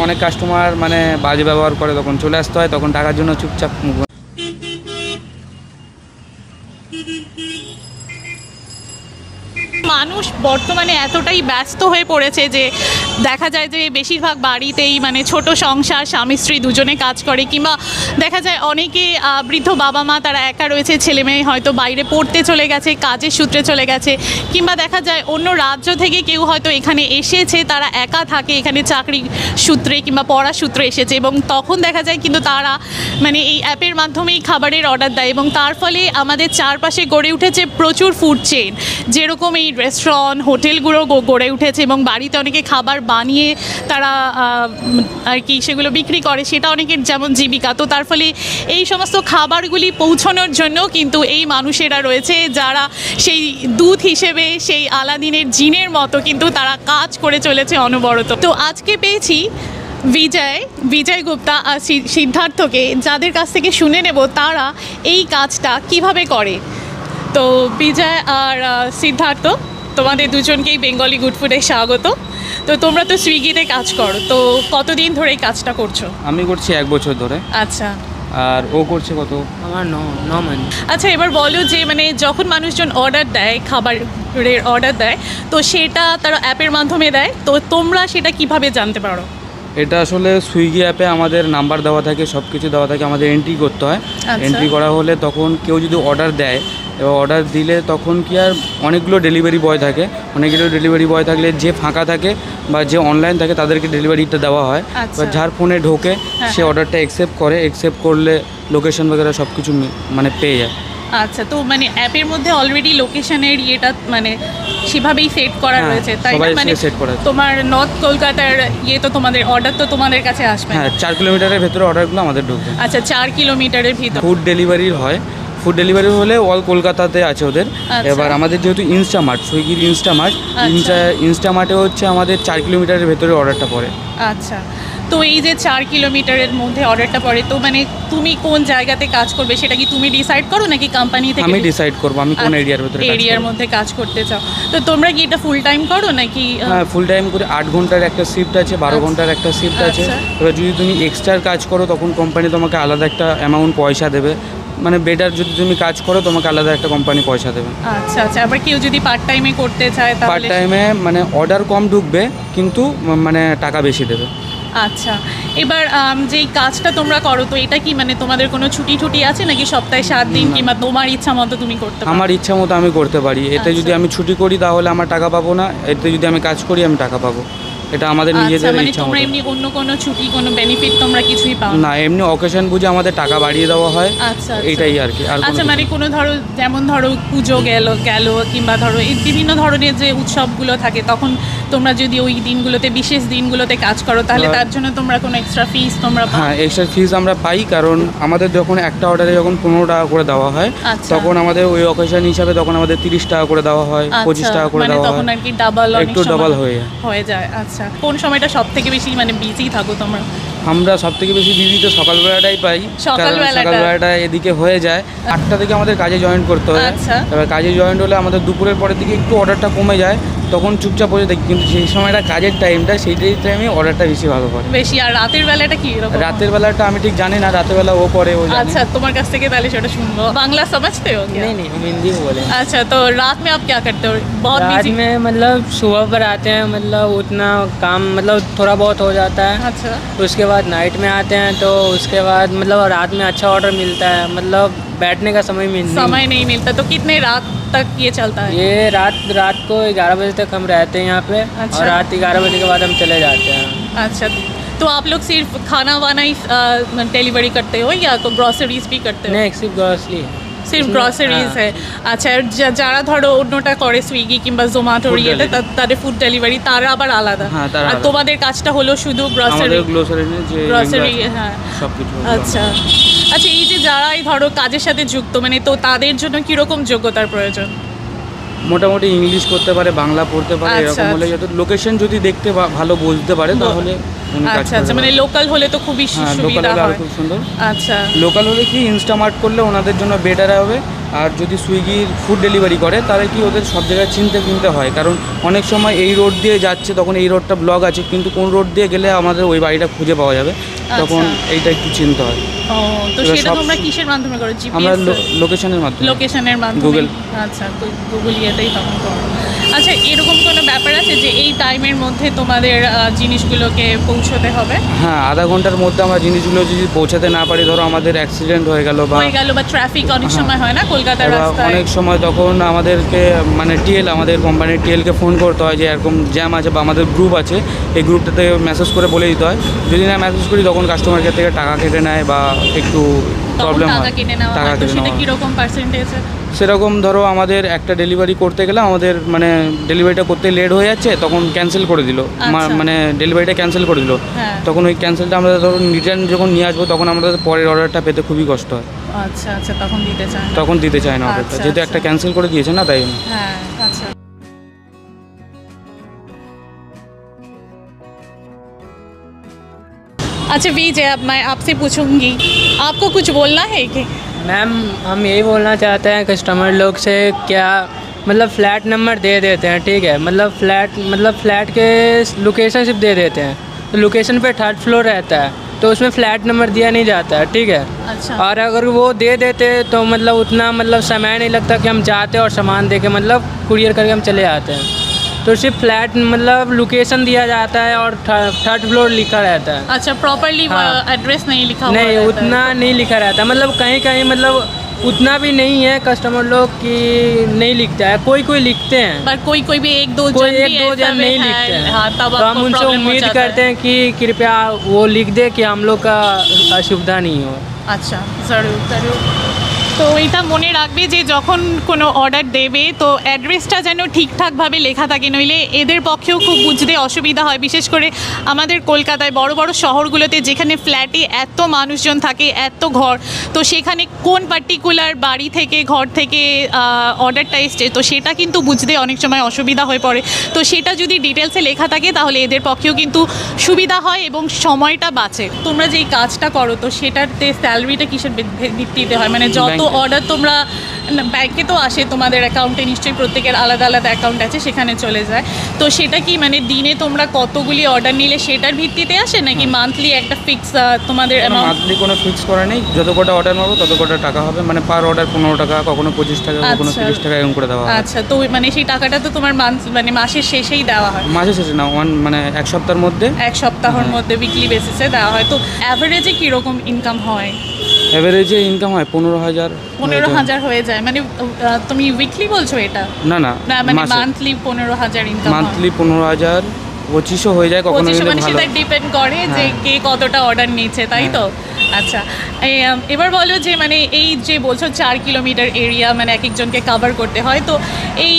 অনেক কাস্টমার মানে বাজে ব্যবহার করে তখন চলে আসতে হয়, তখন টাকার জন্য চুপচাপ মানুষ বর্তমানে এতটাই ব্যস্ত হয়ে পড়েছে যে দেখা যায় যে বেশিরভাগ বাড়িতেই মানে ছোট সংসার, স্বামী, স্ত্রী দুজনে কাজ করে কিংবা দেখা যায় অনেকে বৃদ্ধ বাবা মা তারা একা রয়েছে, ছেলে মেয়ে হয়তো বাইরে পড়তে চলে গেছে, কাজের সূত্রে চলে গেছে কিংবা দেখা যায় অন্য রাজ্য থেকে কেউ হয়তো এখানে এসেছে, তারা একা থাকে, এখানে চাকরি সূত্রে কিংবা পড়া সূত্রে এসেছে এবং তখন দেখা যায় কিন্তু তারা মানে এই অ্যাপের মাধ্যমেই খাবারের অর্ডার দেয় এবং তার ফলে আমাদের চারপাশে গড়ে উঠেছে প্রচুর ফুড চেন যেরকম এই রেস্টুরেন্ট হোটেলগুলো গড়ে উঠেছে এবং বাড়িতে অনেকে খাবার বানিয়ে তারা আর কি সেগুলো বিক্রি করে, সেটা অনেকের যেমন জীবিকা। তো তার ফলে এই সমস্ত খাবারগুলি পৌঁছানোর জন্য কিন্তু এই মানুষেরা রয়েছে যারা সেই দুধ হিসেবে, সেই আলাদিনের জিনের মতো কিন্তু তারা কাজ করে চলেছে অনবরত। তো আজকে পেয়েছি বিজয় বিজয় গুপ্তা আর সিদ্ধার্থকে। যাদের কাছ থেকে শুনে নেব তারা এই কাজটা কীভাবে করে। তো বিজয় আর সিদ্ধার্থ, তোমাদের দুজনকেই বেঙ্গলি গুড ফুডে স্বাগত। তো তোমরা তো সুইগিতে কাজ করো তো কতদিন ধরে এই কাজটা করছ? আমি করছি এক বছর ধরে। আচ্ছা। আর ও করছে কত? আমার ন ন মান্থ আচ্ছা এবার বলো যে মানে যখন মানুষজন অর্ডার দেয় খাবারের অর্ডার দেয় তো সেটা তারা অ্যাপের মাধ্যমে দেয় তো তোমরা সেটা কীভাবে জানতে পারো? এটা আসলে সুইগি অ্যাপে আমাদের নাম্বার দেওয়া থাকে সব কিছু দেওয়া থাকে আমাদের এন্ট্রি করতে হয়। আচ্ছা। এন্ট্রি করা হলে তখন কেউ যদি অর্ডার দেয় এবার অর্ডার দিলে তখন কি আর অনেকগুলো ডেলিভারি বয় থাকে। অনেকগুলো ডেলিভারি বয় থাকলে যে ফাঁকা থাকে বা যে অনলাইন থাকে তাদেরকে ডেলিভারিটা দেওয়া হয়। আচ্ছা। এবার যার ফোনে ঢোকে হ্যাঁ, সে হ্যাঁ। অর্ডারটা অ্যাকসেপ্ট করে অ্যাকসেপ্ট করলে লোকেশন বগেরা সব কিছু মানে পেয়ে যায়। আচ্ছা তো মানে অ্যাপের মধ্যে অলরেডি লোকেশনের ইয়েটা মানে সেভাবেই সেট করা হ্যাঁ, রয়েছে। তাই মানে। তোমার নর্থ কলকাতার ইয়ে তো তোমাদের অর্ডার তো তোমাদের কাছে আসবে হ্যাঁ চার কিলোমিটারের ভেতরে অর্ডারগুলো আমাদের ঢুকবে। আচ্ছা চার কিলোমিটারের ভিতর। ফুড ডেলিভারি হয়। ফুড ডেলিভারি হলে অল কলকাতাতে আছে ওদের আচ্ছা। এবার আমাদের যেহেতু ইনস্টামার্ট সুইগির ইনস্টামার্ট আচ্ছা। ইনস্টামার্টে হচ্ছে আমাদের চার কিলোমিটারের ভেতরে অর্ডারটা পড়ে আচ্ছা তো এই যে চার কিলোমিটারের মধ্যে অর্ডারটা পড়ে তো মানে তুমি কোন জায়গাতে কাজ করবে সেটা কি তুমি ডিসাইড করো নাকি কোম্পানি থেকে আমি ডিসাইড করব আমি কোন এরিয়ার ভেতরে এরিয়ার মধ্যে কাজ করতে চাও তো তোমরা কি এটা ফুল টাইম করো নাকি হ্যাঁ ফুল টাইম করে আট ঘণ্টার একটা শিফট আছে বারো আচ্ছা। ঘণ্টার একটা শিফট আছে আচ্ছা। এবার যদি তুমি এক্সট্রা কাজ করো তখন কোম্পানি তোমাকে আলাদা একটা অ্যামাউন্ট পয়সা দেবে মানে বেটার যদি তুমি কাজ করো তোমাকে আলাদা একটা কোম্পানি পয়সা দেবে। আচ্ছা আচ্ছা। আবার কেউ যদি পার্ট টাইমে করতে চায় পার্ট তাহলে টাইমে মানে অর্ডার কম ঢুকবে কিন্তু ম- মানে টাকা বেশি দেবে। আচ্ছা। এবার আম, যেই কাজটা তোমরা করো তো এটা কি মানে তোমাদের কোনো ছুটি টুটি আছে? নাকি সপ্তাহে সাত দিন কিংবা তোমার ইচ্ছা মতো তুমি করতে পারো? আমার ইচ্ছা মতো আমি করতে পারি। এতে আচ্ছা। যদি আমি ছুটি করি তাহলে আমার টাকা পাবো না। এতে যদি আমি কাজ করি আমি টাকা পাবো। এটা আমাদের আচ্ছা নিজেদের মানে ইচ্ছা তোমরা এমনি অন্য কোনো ছুটি কোনো বেনিফিট তোমরা কিছুই পাও না এমনি অকেশন বুঝে আমাদের টাকা বাড়িয়ে দেওয়া হয় আচ্ছা আচ্ছা। এইটাই আর কি আচ্ছা মানে কোনো ধরো যেমন ধরো পুজো গেল গেল কিংবা ধরো এই বিভিন্ন ধরনের যে উৎসবগুলো থাকে তখন তোমরা যদি ওই দিনগুলোতে বিশেষ দিনগুলোতে কাজ করো তাহলে। তার জন্য তোমরা কোনো এক্সট্রা ফিস তোমরা পাও হ্যাঁ এক্সট্রা ফিস আমরা পাই কারণ আমাদের যখন একটা অর্ডারে যখন পনেরো টাকা করে দেওয়া হয় আচ্ছা। তখন আমাদের ওই অকেশন হিসাবে তখন আমাদের তিরিশ টাকা করে দেওয়া হয় পঁচিশ টাকা করে মানে দেওয়া তখন হয় আর কি ডাবল একটু double হয়ে। হয়ে যায় আচ্ছা কোন সময়টা সব থেকে বেশি মানে বিজি থাকো তোমরা? আমরা সব থেকে বেশি বিজি তো সকালবেলাটাই পাই সকালবেলাটা। এদিকে হয়ে যায়। আটটা থেকে আমাদের কাজে জয়েন করতে হয়। আচ্ছা। এবার কাজে জয়েন হলে আমাদের দুপুরের পরের দিকে একটু অর্ডারটা কমে যায়। তখন চুপচাপ বসে থাকি কিন্তু সেই সময়টা কাজের টাইমটা সেই টাইমে অর্ডারটা বেশি ভালো করে বেশি আর রাতের বেলাটা কি এরকম রাতের বেলাটা আমি ঠিক জানি না রাতের বেলা ও করে ও জানে अच्छा তোমার কাছ থেকে তাহলে সেটা শুনবো বাংলা समझते हो क्या नहीं नहीं हम हिंदी में बोले अच्छा तो रात में आप क्या करते हो बहुत रात बिजी में मतलब सुबह पर आते हैं मतलब उतना काम मतलब थोड़ा बहुत हो जाता है अच्छा उसके बाद नाइट में आते हैं तो उसके बाद मतलब रात में अच्छा ऑर्डर मिलता है मतलब बैठने का समय मिल समय नहीं मिलता तो कितने रात तक ये चलता है ये रात रात को ग्यारह बजे तक हम रहते हैं यहाँ पे अच्छा। और रात ग्यारह बजे के बाद हम चले जाते हैं अच्छा तो आप लोग सिर्फ खाना वाना ही डिलीवरी करते हो या ग्रॉसरीज भी करते हो नहीं सिर्फ ग्रॉसरी সির্ফ इसमें- গ্রসারিজ हाँ। হ্যাঁ আচ্ছা আর যা- যারা ধরো অন্যটা করে সুইগি কিংবা জোম্যাটোর Food ইয়েতে delivery। তা- তাদের ফুড ডেলিভারি তারা আবার আলাদা হ্যাঁ, তারা আর আলাদা। তোমাদের কাজটা হলো শুধু গ্রসারি আমাদের গ্লোসারি যে গ্রসারি হ্যাঁ সব কিছু আচ্ছা আচ্ছা এই যে যারাই ধরো কাজের সাথে যুক্ত মানে তো তাদের জন্য কীরকম যোগ্যতার প্রয়োজন? মোটামুটি ইংলিশ করতে পারে বাংলা পড়তে পারে আচ্ছা, এরকম হলে যত লোকেশন যদি দেখতে ভালো বলতে পারে তাহলে আচ্ছা আচ্ছা মানে লোকাল হলে তো খুবই হ্যাঁ লোকাল সুবিধা হয়। খুব সুন্দর। আচ্ছা। লোকাল হলে কি ইনস্টামার্ট করলে ওনাদের জন্য বেটার হবে আর যদি সুইগির ফুড ডেলিভারি করে তাহলে কি ওদের সব জায়গায় চিনতে কিনতে হয় কারণ অনেক সময় এই রোড দিয়ে যাচ্ছে তখন এই রোডটা ব্লক আছে কিন্তু কোন রোড দিয়ে গেলে আমাদের ওই বাড়িটা খুঁজে পাওয়া যাবে তখন এইটা একটু চিনতে হয়। ও তো সেটা তোমরা কিসের মাধ্যমে করো? আমরা লোকেশনের মাধ্যমে। লোকেশনের মাধ্যমে। গুগল আচ্ছা গুগল ইয়েতেই তখন করো। আচ্ছা এরকম কোনো ব্যাপার আছে যে এই টাইমের মধ্যে তোমাদের জিনিসগুলোকে পৌঁছতে হবে? হ্যাঁ আধা ঘণ্টার মধ্যে আমরা জিনিসগুলো যদি পৌঁছাতে না পারি ধরো আমাদের অ্যাক্সিডেন্ট হয়ে গেল বা হয়ে গেল বা ট্রাফিক অনেক হ্যাঁ। সময় হয় না কলকাতার রাস্তায়? অনেক সময় তখন আমাদেরকে মানে টিএল আমাদের কোম্পানির টিএলকে ফোন করতে হয় যে এরকম জ্যাম আছে বা আমাদের গ্রুপ আছে এই গ্রুপটাতে মেসেজ করে বলে দিতে হয়। যদি না মেসেজ করি তখন কাস্টমার কাস্টমারকে থেকে টাকা কেটে নেয় বা একটু প্রবলেম হয়। টাকা নেওয়া কেটে সেটা নেওয়া হয়। কীরকম পার্সেন্টেজ সেরকম ধরো আমাদের একটা ডেলিভারি করতে গেলে আমাদের মানে ডেলিভারিটা করতে লেট হয়ে যাচ্ছে তখন ক্যান্সেল করে দিল আচ্ছা। মানে ডেলিভারিটা ক্যান্সেল করে দিল হ্যাঁ তখন ওই ক্যান্সেলটা আমরা ধরো রিটার্ন যখন নিয়ে আসবো তখন আমাদের পরের অর্ডারটা পেতে খুবই কষ্ট হয় আচ্ছা আচ্ছা তখন দিতে চান না। তখন দিতে চায় না অর্ডারটা আচ্ছা, যেহেতু আচ্ছা। একটা ক্যান্সেল করে দিয়েছে না তাই জন্য। हाँ अच्छा अच्छा विजय अब मैं आपसे पूछूंगी आपको कुछ बोलना है कि मैम हम यही बोलना चाहते हैं कस्टमर लोग से क्या मतलब फ्लैट नंबर दे देते हैं ठीक है? मतलब फ्लैट मतलब फ्लैट के लोकेशन सिर्फ़ दे देते हैं। तो लोकेशन पे थर्ड फ्लोर रहता है तो उसमें फ्लैट नंबर दिया नहीं जाता है ठीक है? अच्छा। और अगर वो दे देते तो मतलब उतना मतलब समय नहीं लगता कि हम जाते और सामान दे के मतलब कुरियर करके हम चले आते हैं। तो सिर्फ़ फ्लैट मतलब लोकेशन दिया जाता है और थर्ड फ्लोर लिखा रहता है। अच्छा प्रॉपरली हाँ। नहीं लिखा नहीं उतना नहीं लिखा रहता। मतलब कहीं कहीं मतलब उतना भी नहीं है कस्टमर लोग कि नहीं लिखता है। कोई कोई लिखते हैं। पर कोई कोई भी एक दो कोई एक दो जन नहीं लिखते हैं। हाँ, तो हम उनसे उम्मीद करते हैं कि कृपया वो लिख दे कि हम लोग का असुविधा नहीं हो। अच्छा ज़रूर ज़रूर। তো এটা মনে রাখবে যে যখন কোনো অর্ডার দেবে তো অ্যাড্রেসটা যেন ঠিকঠাকভাবে লেখা থাকে নইলে এদের পক্ষেও খুব বুঝতে অসুবিধা হয়। বিশেষ করে আমাদের কলকাতায় বড় বড় শহরগুলোতে যেখানে ফ্ল্যাটে এত মানুষজন থাকে এত ঘর তো সেখানে কোন পার্টিকুলার বাড়ি থেকে ঘর থেকে অর্ডারটা এসছে তো সেটা কিন্তু বুঝতে অনেক সময় অসুবিধা হয়ে পড়ে। তো সেটা যদি ডিটেলসে লেখা থাকে তাহলে এদের পক্ষেও কিন্তু সুবিধা হয় এবং সময়টা বাঁচে। তোমরা যেই কাজটা করো তো সেটাতে স্যালারিটা কিসের ভিত্তিতে হয়? মানে যত। অর্ডার তোমরা ব্যাংকে তো আসে তোমাদের অ্যাকাউন্টে নিশ্চয়ই প্রত্যেকের আলাদা আলাদা অ্যাকাউন্ট আছে সেখানে চলে যায়। তো সেটা কি মানে দিনে তোমরা কতগুলি অর্ডার নিলে সেটার ভিত্তিতে আসে? নাকি মান্থলি একটা ফিক্স তোমাদের মান্থলি কোনো ফিক্স করা নেই। যত কটা অর্ডার মারবো তত কটা টাকা হবে। মানে পার অর্ডার পনেরো টাকা কখনো পঁচিশ টাকা কখনো আচ্ছা। তিরিশ টাকা এরকম করে দেওয়া হয়। আচ্ছা তো মানে সেই টাকাটা তো তোমার মান্থ মানে মাসের শেষেই দেওয়া হয়। মাসে শেষে না ওয়ান মানে এক সপ্তাহের মধ্যে। এক সপ্তাহের হ্যাঁ। মধ্যে উইকলি বেসিসে দেওয়া হয়। তো অ্যাভারেজে কীরকম ইনকাম হয়? অ্যাভারেজে ইনকাম হয় পনেরো হাজার। পনেরো হাজার হয়ে যায়। মানে তুমি উইকলি বলছো এটা? না না না মানে মান্থলি পনেরো হাজার ইনকাম মান্থলি পনেরো হাজার পঁচিশও হয়ে যায় কখনো মানে সেটা ডিপেন্ড করে যে হ্যাঁ। কে কতটা অর্ডার নিচ্ছে তাই তো? আচ্ছা এবার বলো যে মানে এই যে বলছো চার কিলোমিটার এরিয়া মানে এক একজনকে কভার করতে হয় তো এই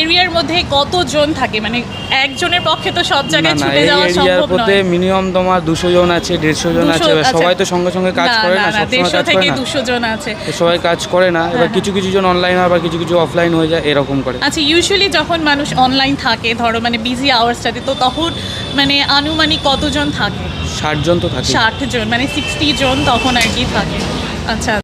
এরিয়ার মধ্যে কতজন থাকে? মানে একজনের পক্ষে তো সব জায়গায় ছুটে যাওয়া সম্ভব নয়। মিনিমাম তোমার দুশো জন আছে দেড়শো জন আছে আচ্ছা। সবাই তো সঙ্গে সঙ্গে কাজ করে না দেড়শো থেকে দুশো জন আছে। সবাই কাজ করে না এবার হ্যাঁ, কিছু কিছু জন অনলাইন হয় কিছু কিছু অফলাইন হয়ে যায় এরকম করে। আচ্ছা ইউজুয়ালি যখন মানুষ অনলাইন থাকে ধরো মানে বিজি আওয়ার্সটাতে তো তখন মানে আনুমানিক কতজন থাকে? ষাট জন তো থাকে। ষাট জন মানে সিক্সটি জন তখন আর কি থাকে। আচ্ছা।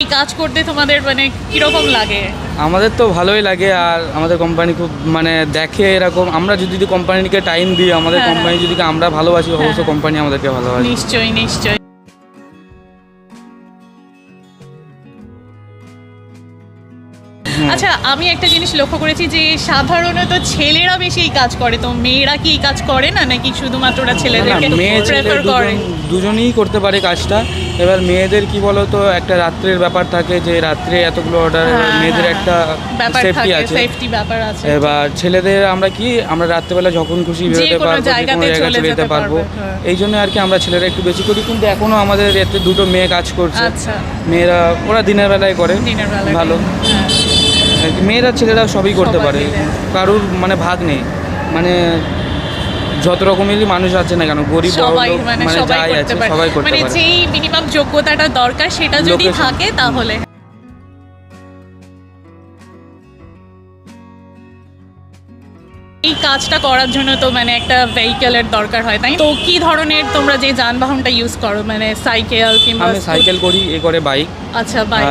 কাজ করতে তোমাদের মানে কীরকম লাগে? আমাদের তো ভালোই লাগে আর আমাদের কোম্পানি খুব মানে দেখে এরকম। আমরা যদি কোম্পানিকে টাইম দিই আমাদের হ্যাঁ, কোম্পানি যদি আমরা ভালোবাসি অবশ্য হ্যাঁ। কোম্পানি আমাদেরকে ভালোবাসে। নিশ্চয়ই নিশ্চয়ই। আচ্ছা আমি একটা জিনিস লক্ষ্য করেছি যে সাধারণত ছেলেরা বেশি এই কাজ করে। তো মেয়েরা কি এই কাজ করে না? নাকি শুধুমাত্র ওরা ছেলেদেরকে প্রেফার করে? দুজনেই করতে পারে কাজটা। এবার মেয়েদের কি বলো তো একটা রাত্রের ব্যাপার থাকে যে রাত্রে এতগুলো অর্ডার হ্যাঁ, মেয়েদের হ্যাঁ। একটা সেফটি আছে। সেফটি ব্যাপার আছে। এবার ছেলেদের আমরা কি আমরা রাত্রেবেলা যখন খুশি বেরোতে পারব জায়গাতে চলে যেতে পারব হ্যাঁ। এই জন্য আর কি আমরা ছেলেরা একটু বেশি করি কিন্তু এখনও আমাদের এতে দুটো মেয়ে কাজ করছে। আচ্ছা। মেয়েরা ওরা দিনের বেলায় করে। ভালো। হ্যাঁ। মেয়েরা ছেলেরা সবই করতে পারে। কারোর মানে ভাগ নেই। মানে যত রকমেরই মানুষ আছে না কেন গরিব মানে মানে যাই আছে সবাই করতে মানে পারে। যেই মিনিমাম যোগ্যতাটা দরকার সেটা যদি থাকে তাহলে। কাজটা করার জন্য তো মানে একটা ভেহিকেলের দরকার হয় তাই তো কি ধরনের তোমরা যে যানবাহনটা ইউজ করো মানে সাইকেল কিংবা আমি সাইকেল করি এ করে বাইক আচ্ছা বাইক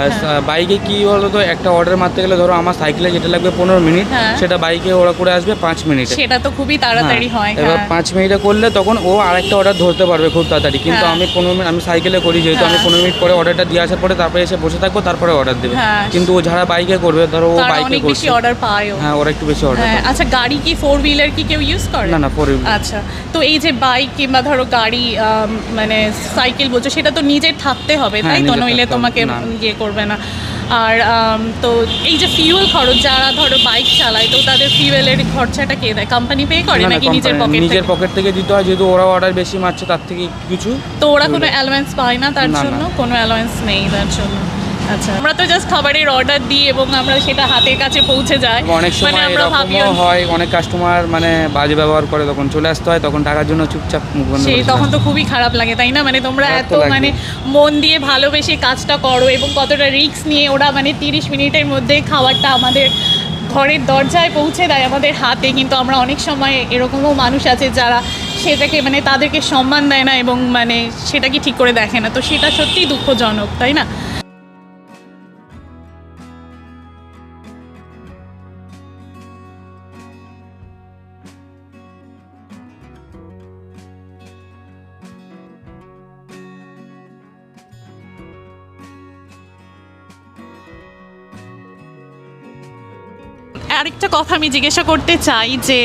বাইকে কি বলো তো একটা অর্ডার মারতে গেলে ধরো আমার সাইকেলে যেটা লাগবে পনেরো মিনিট হ্যাঁ। সেটা বাইকে ওরা করে আসবে পাঁচ মিনিটে সেটা তো খুবই তাড়াতাড়ি হ্যাঁ, হয় এবার হ্যাঁ। পাঁচ মিনিটে করলে তখন ও আরেকটা অর্ডার ধরতে পারবে খুব তাড়াতাড়ি কিন্তু হ্যাঁ। আমি পনেরো মিনিট আমি সাইকেলে করি যেহেতু আমি হ্যাঁ। পনেরো মিনিট পরে অর্ডারটা দিয়ে আসার পরে তারপরে এসে বসে থাকব তারপরে অর্ডার দেবে হ্যাঁ। কিন্তু ও যারা বাইকে করবে ধরো ও বাইকে বেশি অর্ডার পায়ও হ্যাঁ ওরা একটু বেশি অর্ডার হ্যাঁ আচ্ছা গাড়ি কি ফোর হুইলার কি কেউ ইউজ করে? না না পরে আচ্ছা তো এই যে বাইক কিংবা ধরো গাড়ি মানে সাইকেল বলছো সেটা তো নিজের থাকতে হবে হ্যাঁ, তাই তো? নইলে তোমাকে ইয়ে করবে না। আর তো এই যে ফিউল খরচ যারা ধরো বাইক চালায় তো তাদের ফিউয়েলের খরচাটা কে দেয়? কোম্পানি পে করে নাকি নিজের পকেট নিজের পকেট থেকে দিতে হয় যেহেতু ওরা অর্ডার বেশি মারছে তার থেকে কিছু তো ওরা কোনো অ্যালাওয়েন্স পায় না তার। জন্য? কোনো অ্যালাওয়েন্স নেই তার জন্য। আচ্ছা আমরা তো জাস্ট খাবারের অর্ডার দিই এবং আমরা সেটা হাতের কাছে পৌঁছে যায় অনেক মানে সময় এরকমও হয় অনেক কাস্টমার মানে বাজে ব্যবহার করে তখন চলে আসতে হয় তখন টাকার জন্য চুপচাপ মুখ বন্ধ সেই তখন তো খুবই খারাপ লাগে তাই না? মানে তোমরা এত মানে মন দিয়ে ভালোবেসে কাজটা করো এবং কতটা রিস্ক নিয়ে ওরা মানে তিরিশ মিনিটের মধ্যে খাবারটা আমাদের ঘরের দরজায় পৌঁছে দেয় আমাদের হাতে। কিন্তু আমরা অনেক সময় এরকমও মানুষ আছে যারা সেটাকে মানে তাদেরকে সম্মান দেয় না এবং মানে সেটাকে ঠিক করে দেখে না। তো সেটা সত্যিই দুঃখজনক তাই না? আরেকটা কথা আমি জিজ্ঞাসা করতে চাই যে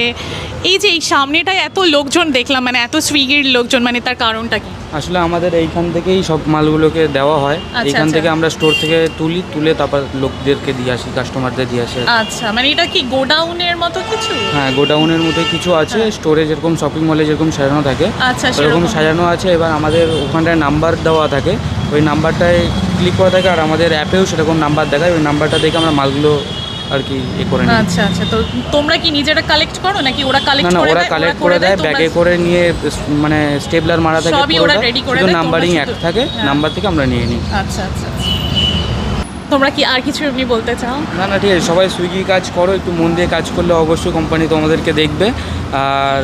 এই যে এই সামনেটায় এত লোকজন দেখলাম মানে এত সুইগির লোকজন মানে তার কারণটা কি? আসলে আমাদের এইখান থেকেই সব মালগুলোকে দেওয়া হয়। আচ্ছা, এইখান আচ্ছা। থেকে আমরা স্টোর থেকে তুলি তুলে তারপর লোকদেরকে দিয়ে আসি কাস্টমারদের দিয়ে আসি। আচ্ছা মানে এটা কি গোডাউনের মতো কিছু? হ্যাঁ গোডাউনের মধ্যে কিছু আছে হ্যাঁ। স্টোরে যেরকম শপিং মলে যেরকম সাজানো থাকে আচ্ছা সেরকম। সাজানো আছে। এবার আমাদের ওখানটায় নাম্বার দেওয়া থাকে ওই নাম্বারটায় ক্লিক করা থাকে আর আমাদের অ্যাপেও সেরকম নাম্বার দেখায়। ওই নাম্বারটা দেখে আমরা মালগুলো আর কি এ করে নিই। আচ্ছা আচ্ছা। তো তোমরা কি নিজেরা কালেক্ট করো নাকি ওরা কালেক্ট করে ওরা কালেক্ট করে দেয় ব্যাগে করে নিয়ে মানে স্টেপলার মারা থাকে সবই ওরা ready করে দেয়, নাম্বারিং এক থাকে হ্যাঁ। নাম্বার থেকে আমরা নিয়ে নিই। আচ্ছা আচ্ছা আচ্ছা। তোমরা কি আর কিছু এমনি বলতে চাও? না না ঠিক আছে। সবাই সুইগি কাজ করো একটু মন দিয়ে কাজ করলে অবশ্যই কোম্পানি তোমাদেরকে দেখবে। আর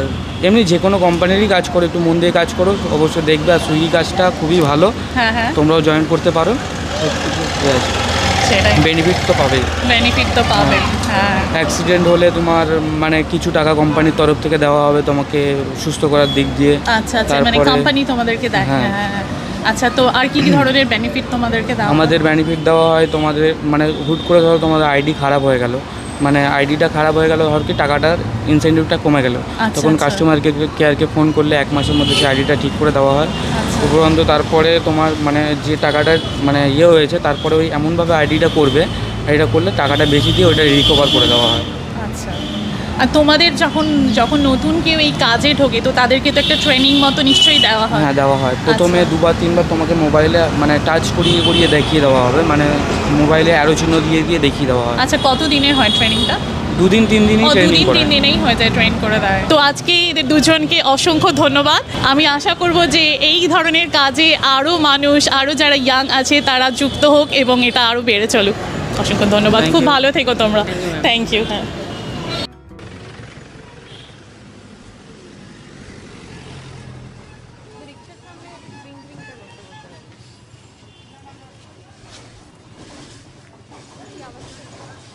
এমনি যে কোনো কোম্পানিরই কাজ করো একটু মন দিয়ে কাজ করো অবশ্যই দেখবে। আর সুইগি কাজটা খুবই ভালো। হ্যাঁ হ্যাঁ। তোমরাও জয়েন করতে পারো। সেটাই। বেনিফিট তো পাবে বেনিফিট তো পাবে হ্যাঁ। অ্যাক্সিডেন্ট হলে তোমার মানে কিছু টাকা কোম্পানির তরফ থেকে দেওয়া হবে তোমাকে সুস্থ করার দিক দিয়ে। আচ্ছা আচ্ছা মানে কোম্পানি তোমাদেরকে দেয় হ্যাঁ। হ্যাঁ হ্যাঁ আচ্ছা তো আর কি কি ধরনের বেনিফিট তোমাদেরকে দেওয়া আমাদের বেনিফিট দেওয়া হয় তোমাদের মানে হুট করে ধরো তোমাদের আইডি খারাপ হয়ে গেল। মানে আইডিটা খারাপ হয়ে গেলো ধর কি টাকাটার ইনসেন্টিভটা কমে গেল। আচ্ছা, তখন কাস্টমার কাস্টমারকে কেয়ারকে ফোন করলে এক মাসের মধ্যে সেই আইডিটা ঠিক করে দেওয়া হয়। আচ্ছা। উপরন্ত তারপরে তোমার মানে যে টাকাটা মানে ইয়ে হয়েছে তারপরে ওই এমনভাবে আইডিটা করবে আইডিটা করলে টাকাটা বেশি দিয়ে ওইটা রিকভার করে দেওয়া হয়। আর তোমাদের যখন যখন নতুন কেউ এই কাজে ঢোকে তো তাদেরকে তো একটা ট্রেনিং মতো নিশ্চয়ই দেওয়া হয়। হ্যাঁ দেওয়া হয়। প্রথমে আচ্ছা। দুবার তিনবার তোমাকে মোবাইলে মানে টাচ করিয়ে করিয়ে দেখিয়ে দেওয়া হবে। মানে মোবাইলে অ্যারো চিহ্ন দিয়ে দিয়ে দেখিয়ে দেওয়া হয়। আচ্ছা কত দিনের হয় ট্রেনিংটা দুদিন তিন দিনই ট্রেনিং দুদিন করে। তিন দিনেই হয়ে যায় ট্রেন করে দেয়। তো আজকে এদের দুজনকে অসংখ্য ধন্যবাদ। আমি আশা করব যে এই ধরনের কাজে আরও মানুষ আরও যারা ইয়াং আছে তারা যুক্ত হোক এবং এটা আরও বেড়ে চলুক। অসংখ্য ধন্যবাদ। খুব ভালো থেকো তোমরা। থ্যাংক ইউ হ্যাঁ।